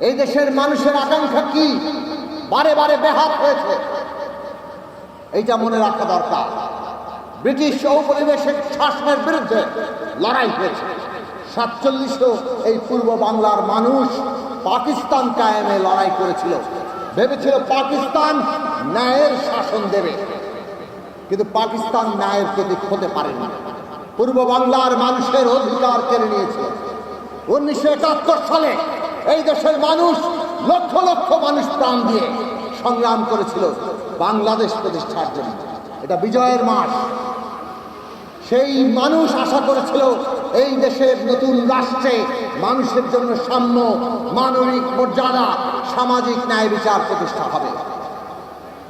এই দেশের মানুষের আকাঙ্ক্ষা কি? বারে বারে বেহাত হয়েছে। এইটা মনে রাখা দরকার। ব্রিটিশ ঔপনিবেশিক শাসনের বিরুদ্ধে লড়াই হয়েছে। সাতচল্লিশেও এই পূর্ব বাংলার মানুষ পাকিস্তান কায়েমে লড়াই করেছিল। ভেবেছিল পাকিস্তান ন্যায়ের শাসন দেবে। কিন্তু পাকিস্তান ন্যায়ের প্রতীক হতে পারেনি। পূর্ব বাংলার মানুষের অধিকার কেড়ে নিয়েছে। উনিশশো একাত্তর সালে এই দেশের মানুষ লক্ষ লক্ষ মানুষ প্রাণ দিয়ে সংগ্রাম করেছিল বাংলাদেশ প্রতিষ্ঠার জন্য। এটা বিজয়ের মাস। সেই মানুষ আশা করেছিল এই দেশের নতুন রাষ্ট্রে মানুষের জন্য সাম্য, মানবিক মর্যাদা, সামাজিক ন্যায় বিচার প্রতিষ্ঠা হবে।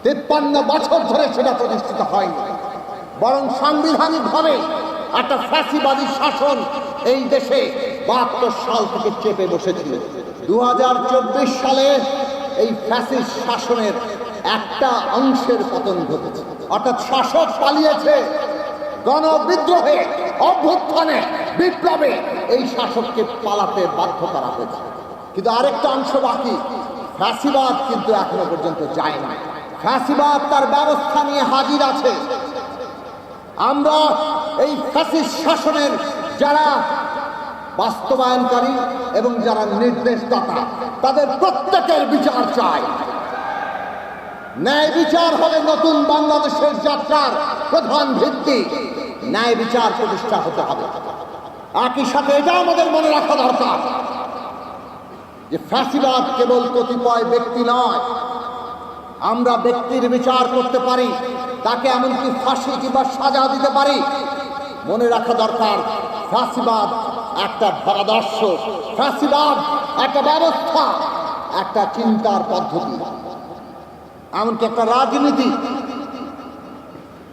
তেপ্পান্ন বছর ধরে সেটা প্রতিষ্ঠিত হয়নি। বরং সাংবিধানিকভাবে একটা ফ্যাসিবাদী শাসন এই দেশে বাহাত্তর সাল থেকে চেপে বসেছিল। দু হাজার চব্বিশ সালে এই ফ্যাসিস শাসনের একটা অংশের পতন ঘটেছে। অর্থাৎ শাসক পালিয়েছে গণবিদ্রোহে, অভ্যুত্থানে, বিপ্লবে এই শাসককে পালাতে বাধ্য করা হয়েছে। কিন্তু আরেকটা অংশ বাকি, ফ্যাসিবাদ কিন্তু এখনও পর্যন্ত যায় না ফ্যাসিবাদ তার ব্যবস্থা নিয়ে হাজির আছে। আমরা এই ফ্যাসিস শাসনের যারা বাস্তবায়নকারী এবং যারা নির্দেশদাতা, তাদের প্রত্যেকের বিচার চাই। ন্যায় বিচার হলে নতুন বাংলাদেশের যাত্রার প্রধান ভিত্তি ন্যায় বিচার প্রতিষ্ঠা হতে হবে। একই সাথে এটা আমাদের মনে রাখা দরকার যে ফ্যাসিবাদ কেবল কতিপয় ব্যক্তি নয়, আমরা ব্যক্তির বিচার করতে পারি, তাকে এমনকি ফাঁসি কিংবা সাজা দিতে পারি। মনে রাখা দরকার, ফ্যাসিবাদ একটা ভারাদর্শ ফ্যাসিবাদ, একটা ব্যবস্থা, একটা চিন্তার পদ্ধতি। এমনকি একটা রাজনীতি।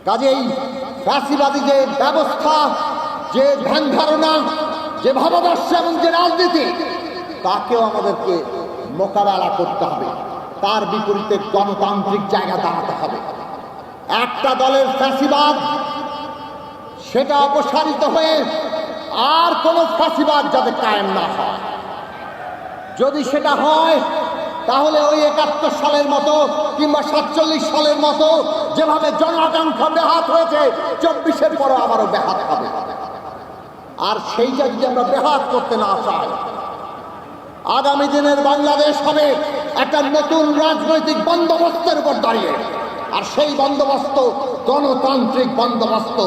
কাজেই ফ্যাসিবাদী যে ব্যবস্থা, যে ধ্যান ধারণা যে ভাবাদর্শ এবং যে রাজনীতি, তাকেও আমাদেরকে মোকাবেলা করতে হবে। তার বিপরীতে গণতান্ত্রিক জায়গা দাঁড়াতে হবে। একটা দলের ফ্যাসিবাদ, সেটা অপসারিত হয়ে আর কোনো ফ্যাসিবাদ যাতে কায়েম না হয়। যদি সেটা হয়, তাহলে ওই একাত্তর সালের মতো কিংবা সাতচল্লিশ সালের মতো যেভাবে জনাকাঙ্ক্ষা বেহাত হয়েছে, চব্বিশের পরে আবারও বেহাত হবে। আর সেইটা যদি আমরা বেহাত করতে না চাই, আগামী দিনের বাংলাদেশ হবে একটা নতুন রাজনৈতিক বন্দোবস্তের উপর দাঁড়িয়ে। আর সেই বন্দোবস্ত, গণতান্ত্রিক বন্দোবস্ত।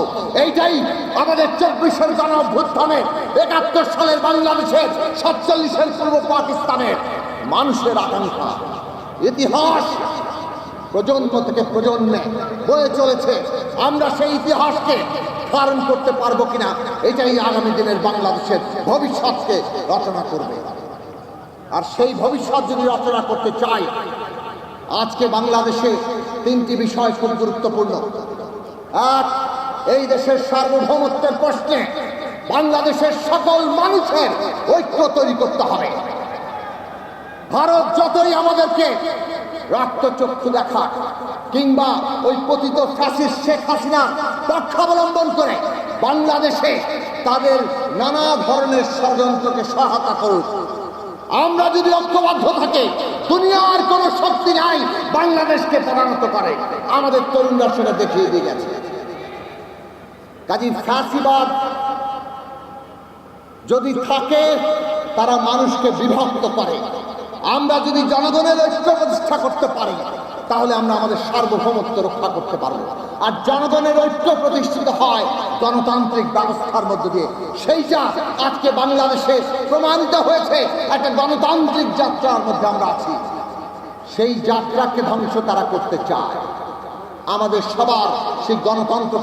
এইটাই আমাদের চব্বিশের গণ অভ্যুত্থানে একাত্তর সালের বাংলাদেশের সাতচল্লিশের পূর্ব পাকিস্তানের মানুষের আকাঙ্ক্ষা। ইতিহাস প্রজন্ম থেকে প্রজন্মে বয়ে চলেছে। আমরা সেই ইতিহাসকে ধারণ করতে পারব কিনা, এটাই আগামী দিনের বাংলাদেশের ভবিষ্যৎকে রচনা করবে। আর সেই ভবিষ্যৎ যদি রচনা করতে চাই, আজকে বাংলাদেশে তিনটি বিষয় খুব গুরুত্বপূর্ণ। এক, এই দেশের সার্বভৌমত্বের প্রশ্নে বাংলাদেশের সকল মানুষের ঐক্য তৈরি করতে হবে। ভারত যতই আমাদেরকে রক্তচক্ষু দেখা কিংবা ওই পতিত ফ্যাসিস্ট শেখ হাসিনা পক্ষাবলম্বন করে বাংলাদেশে তাদের নানা ধরনের ষড়যন্ত্রকে সহায়তা করুক আমরা যদি ঐক্যবদ্ধ থাকে, দুনিয়ার কোন শক্তি নাই, বাংলাদেশকে পরিণত করে। আমাদের তরুণরা সেটা দেখিয়ে দিয়ে গেছে। কাজী ফাঁসিবাদ যদি থাকে, তারা মানুষকে বিভক্ত করে। আমরা যদি জনগণের ঐক্য প্রতিষ্ঠা করতে পারি, তাহলে আমরা আমাদের সার্বভৌমত্ব রক্ষা করতে পারব। আর জনগণের ঐক্য প্রতিষ্ঠিত হয় গণতান্ত্রিক ব্যবস্থার মধ্য দিয়ে। সেইটা আজকে বাংলাদেশে প্রমাণিত হয়েছে, একটা গণতান্ত্রিক যাত্রার মধ্যে আমরা আছি। সেই যাত্রাকে ধ্বংস তারা করতে চায়। আমাদের সবার সেই গণতন্ত্র